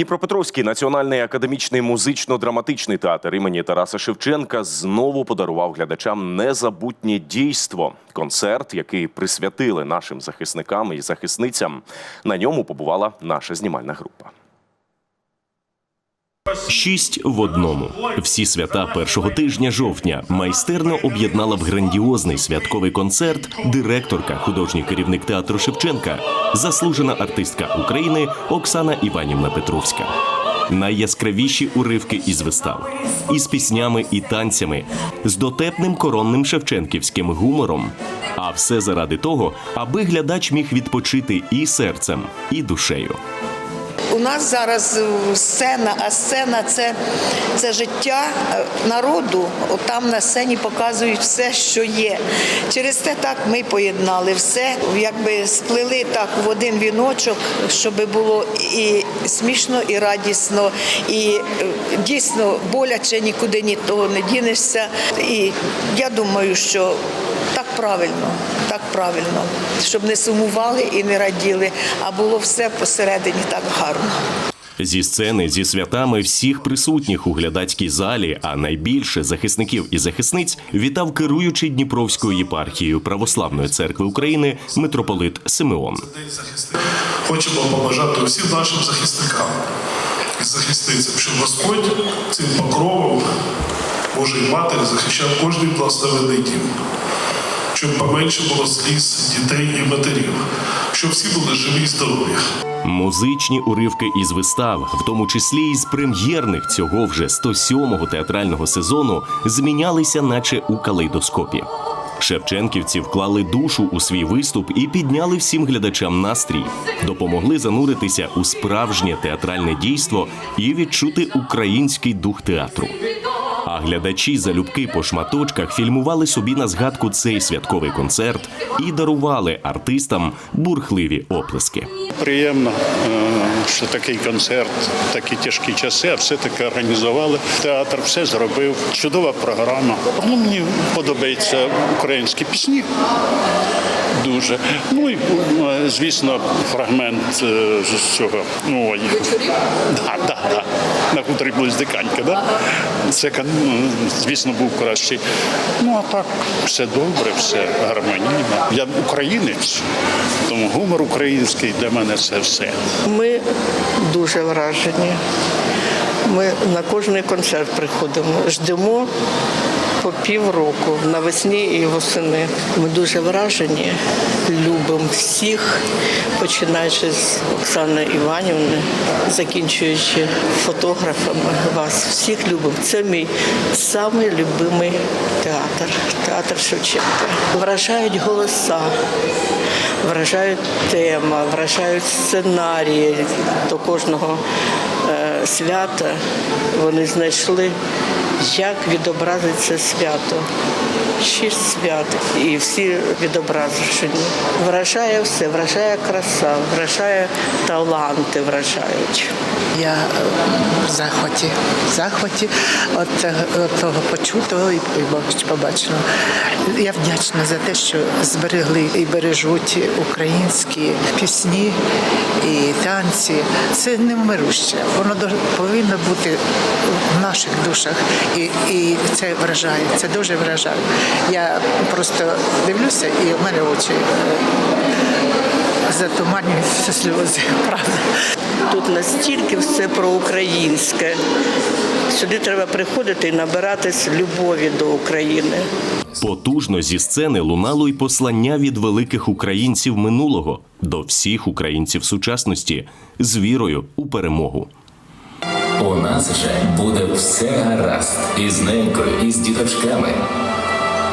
Дніпропетровський національний академічний музично-драматичний театр імені Тараса Шевченка знову подарував глядачам незабутнє дійство. Концерт, який присвятили нашим захисникам і захисницям. На ньому побувала наша знімальна група. Шість в одному. Всі свята першого тижня жовтня майстерно об'єднала в грандіозний святковий концерт директорка, художній керівник театру Шевченка, заслужена артистка України Оксана Іванівна Петровська. Найяскравіші уривки із вистав, із піснями і танцями, з дотепним коронним шевченківським гумором. А все заради того, аби глядач міг відпочити і серцем, і душею. Нас зараз е, сцена, а сцена це, це життя е, народу. От Там на сцені показують все, що є. Через те так ми поєднали все, якби сплели так в один віночок, щоб було і смішно, і радісно, і е, дійсно боляче нікуди ні того не дінешся. І я думаю, що правильно, так правильно, щоб не сумували і не раділи, а було все посередині так гарно. Зі сцени зі святами всіх присутніх у глядацькій залі, а найбільше захисників і захисниць вітав керуючий Дніпровською єпархією Православної церкви України митрополит Симеон. Хочемо побажати усім нашим захисникам і захисницям, щоб Господь цим покровом Божої Матері захищав кожний благословений дім, щоб поменше було сліз дітей і матерів, щоб всі були живі і здорові. Музичні уривки із вистав, в тому числі із прем'єрних цього вже 107-го театрального сезону, змінялися, наче у калейдоскопі. Шевченківці вклали душу у свій виступ і підняли всім глядачам настрій, допомогли зануритися у справжнє театральне дійство і відчути український дух театру. А глядачі залюбки по шматочках фільмували собі на згадку цей святковий концерт і дарували артистам бурхливі оплески. Приємно, е, що такий концерт, такі тяжкі часи, а все-таки організували. Театр все зробив. Чудова програма. Ну, мені подобаються українські пісні. Дуже. Ну і е, звісно, фрагмент е, з цього. Ну. Да, да, да. На хуторі Близдиканька, да? Це, ну, звісно, був кращий. Ну, а так, все добре, все гармонійно. Я українець, тому гумор український для мене це все. Ми дуже вражені. Ми на кожний концерт приходимо, ждемо по півроку навесні і восени. Ми дуже вражені, любимо всіх, починаючи з Оксани Іванівни, закінчуючи фотографами. Вас всіх любимо. Це мій самий любимий театр, театр Шевченка. Вражають голоса вражають тема, вражають сценарії до кожного свята. Вони знайшли, як відобразить це свято. Шість свят і всі відображені. Вражає все, вражає краса, вражає таланти, вражають. Я е, в захваті, в захваті от того почутого і побаченого. Я вдячна за те, що зберегли і бережуть українські пісні і танці. Це невмируще. Воно повинно бути в наших душах. І, і це вражає, це дуже вражає. Я просто дивлюся, і в мене очі е, затуманюються сльози, правда. Тут настільки все проукраїнське. Сюди треба приходити і набиратись любові до України. Потужно зі сцени лунало й послання від великих українців минулого до всіх українців сучасності з вірою у перемогу. У нас же буде все гаразд із ненькою, і з діточками.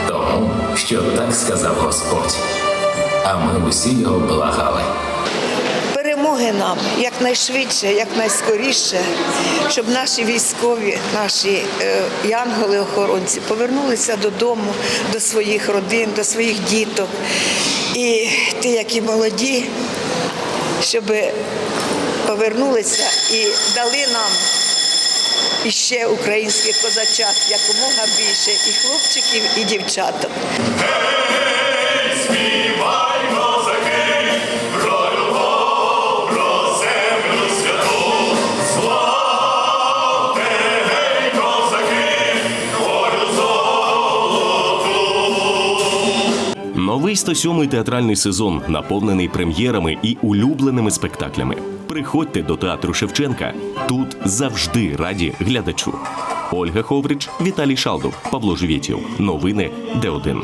Тому, що так сказав Господь. А ми усі його благали. Перемоги нам якнайшвидше, якнайскоріше, щоб наші військові, наші е, янголи-охоронці повернулися додому, до своїх родин, до своїх діток. І ті, які молоді, щоб повернулися і дали нам іще українських козачат якомога більше, і хлопчиків, і дівчаток. Новий 107-й театральний сезон наповнений прем'єрами і улюбленими спектаклями. Приходьте до театру Шевченка. Тут завжди раді глядачу. Ольга Ховрич, Віталій Шалдов, Павло Живєтєв. Новини Д1.